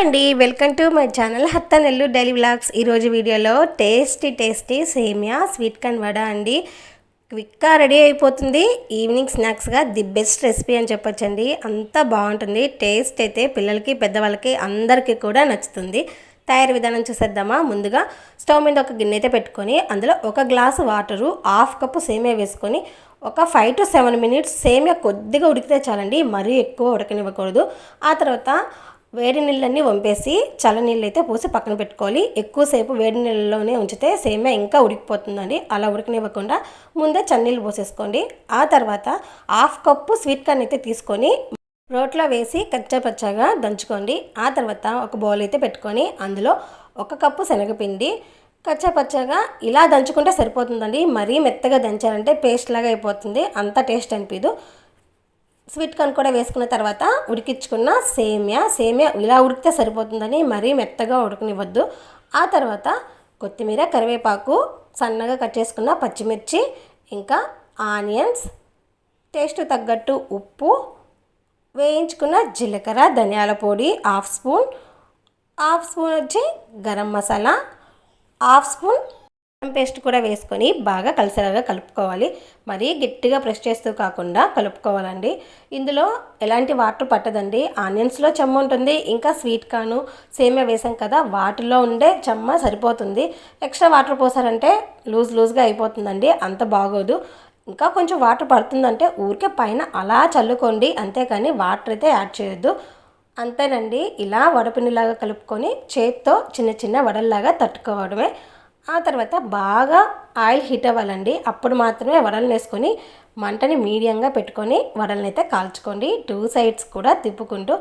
అండి. Welcome to my channel హత్త నెల్లు డైలీ వ్లాగ్స్. ఈరోజు వీడియోలో టేస్టీ టేస్టీ సేమియా స్వీట్ కార్న్ వడ అండి. క్విక్గా రెడీ అయిపోతుంది. ఈవినింగ్ స్నాక్స్గా ది బెస్ట్ రెసిపీ అని చెప్పొచ్చండి. అంత బాగుంటుంది. టేస్ట్ అయితే పిల్లలకి పెద్దవాళ్ళకి అందరికీ కూడా నచ్చుతుంది. తయారీ విధానం చూసేద్దామా? ముందుగా స్టవ్ మీద ఒక గిన్నె అయితే పెట్టుకొని అందులో ఒక గ్లాసు వాటరు హాఫ్ కప్పు సేమియా వేసుకొని ఒక ఫైవ్ టు సెవెన్ మినిట్స్ సేమియా కొద్దిగా ఉడికితే చాలండి. మరీ ఎక్కువ ఉడకనివ్వకూడదు. ఆ తర్వాత వేడి నీళ్ళన్నీ వంపేసి చల్ల నీళ్ళు అయితే పోసి పక్కన పెట్టుకోవాలి. ఎక్కువసేపు వేడి నీళ్ళలోనే ఉంచితే సేమే ఇంకా ఉడికిపోతుందండి. అలా ఉడికనివ్వకుండా ముందే చన్నీళ్ళు పోసేసుకోండి. ఆ తర్వాత హాఫ్ కప్పు స్వీట్ కార్న్ అయితే తీసుకొని రోట్లో వేసి కచ్చాపచ్చాగా దంచుకోండి. ఆ తర్వాత ఒక బౌల్ అయితే పెట్టుకొని అందులో ఒక కప్పు శనగపిండి కచ్చాపచ్చాగా ఇలా దంచుకుంటే సరిపోతుందండి. మరీ మెత్తగా దంచారంటే పేస్ట్ లాగా అయిపోతుంది. అంత టేస్ట్ అనిపించదు స్వీట్ కార్న్ కూడా వేసుకున్న తర్వాత ఉడికించుకున్న సేమియా సేమియా ఇలా ఉడికితే సరిపోతుందని మరీ మెత్తగా ఉడకనివ్వద్దు. ఆ తర్వాత కొత్తిమీర కరివేపాకు సన్నగా కట్ చేసుకున్న పచ్చిమిర్చి ఇంకా ఆనియన్స్ టేస్ట్ తగ్గట్టు ఉప్పు వేయించుకున్న జీలకర్ర ధనియాల పొడి హాఫ్ స్పూన్ హాఫ్ స్పూన్ వచ్చి garam masala half spoon paste కూడా వేసుకొని బాగా కలిసేలాగా కలుపుకోవాలి. మరీ గట్టిగా ప్రెస్ చేస్తూ కాకుండా కలుపుకోవాలండి. ఇందులో ఎలాంటి వాటర్ పట్టదండి. ఆనియన్స్లో చెమ్మ ఉంటుంది ఇంకా స్వీట్ కాను సేమియా వేసాం కదా వాటిలో ఉండే చెమ్మ సరిపోతుంది. ఎక్స్ట్రా వాటర్ పోసారంటే లూజ్ లూజ్గా అయిపోతుందండి అంత బాగోదు. ఇంకా కొంచెం వాటర్ పడుతుందంటే ఊరికే పైన అలా చల్లుకోండి అంతేకాని వాటర్ అయితే యాడ్ చేయొద్దు. అంతేనండి ఇలా వడపిండిలాగా కలుపుకొని చేత్తో చిన్న చిన్న వడల్లాగా తట్టుకోవడమే. ఆ తర్వాత బాగా ఆయిల్ హీట్ అవ్వాలండి. అప్పుడు మాత్రమే వడలను వేసుకొని మంటని మీడియంగా పెట్టుకొని వడలను అయితే కాల్చుకోండి. టూ సైడ్స్ కూడా తిప్పుకుంటూ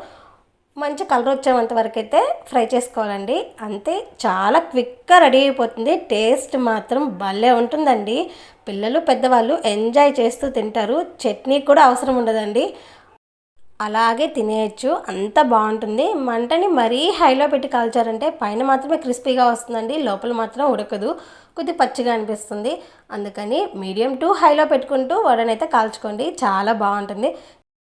మంచి కలర్ వచ్చేంత వరకు అయితే ఫ్రై చేసుకోవాలండి. అంతే చాలా క్విక్గా రెడీ అయిపోతుంది. టేస్ట్ మాత్రం భలే ఉంటుందండి. పిల్లలు పెద్దవాళ్ళు ఎంజాయ్ చేస్తూ తింటారు. చట్నీ కూడా అవసరం ఉండదండి. అలాగే తినేయచ్చు. అంత బాగుంటుంది. మంటని మరీ హైలో పెట్టి కాల్చారంటే పైన మాత్రమే క్రిస్పీగా వస్తుందండి. లోపల మాత్రం ఉడకదు. కొద్ది పచ్చిగా అనిపిస్తుంది. అందుకని మీడియం టు హైలో పెట్టుకుంటూ వడనైతే కాల్చుకోండి. చాలా బాగుంటుంది.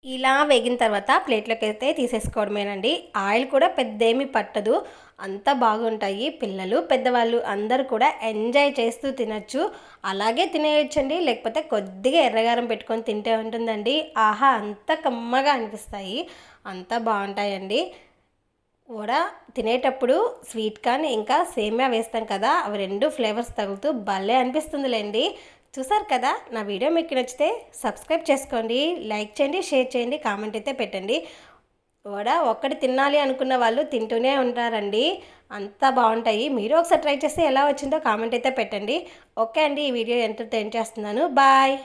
ఇలా వేగిన తర్వాత ప్లేట్లోకి అయితే తీసేసుకోవడమేనండి. ఆయిల్ కూడా పెద్ద ఏమీ పట్టదు. అంత బాగుంటాయి. పిల్లలు పెద్దవాళ్ళు అందరూ కూడా ఎంజాయ్ చేస్తూ తినచ్చు. అలాగే తినేయచ్చండి. లేకపోతే కొద్దిగా ఎర్రగారం పెట్టుకొని తింటే ఉంటుందండి. ఆహా అంత కమ్మగా అనిపిస్తాయి. అంత బాగుంటాయండి. కూడా తినేటప్పుడు స్వీట్ కార్న్ ఇంకా సేమియా వేస్తాం కదా అవి రెండు ఫ్లేవర్స్ తగులుతూ భలే అనిపిస్తుందిలేండి. చూసారు కదా? నా వీడియో మీకు నచ్చితే సబ్స్క్రైబ్ చేసుకోండి లైక్ చేయండి షేర్ చేయండి కామెంట్ అయితే పెట్టండి. వడ ఒక్కటి తినాలి అనుకున్న వాళ్ళు తింటూనే ఉంటారండి. అంత బాగుంటాయి. మీరు ఒకసారి ట్రై చేస్తే ఎలా వచ్చిందో కామెంట్ అయితే పెట్టండి. ఓకే అండి ఈ వీడియో ఎంటర్టైన్ చేస్తున్నాను. బాయ్!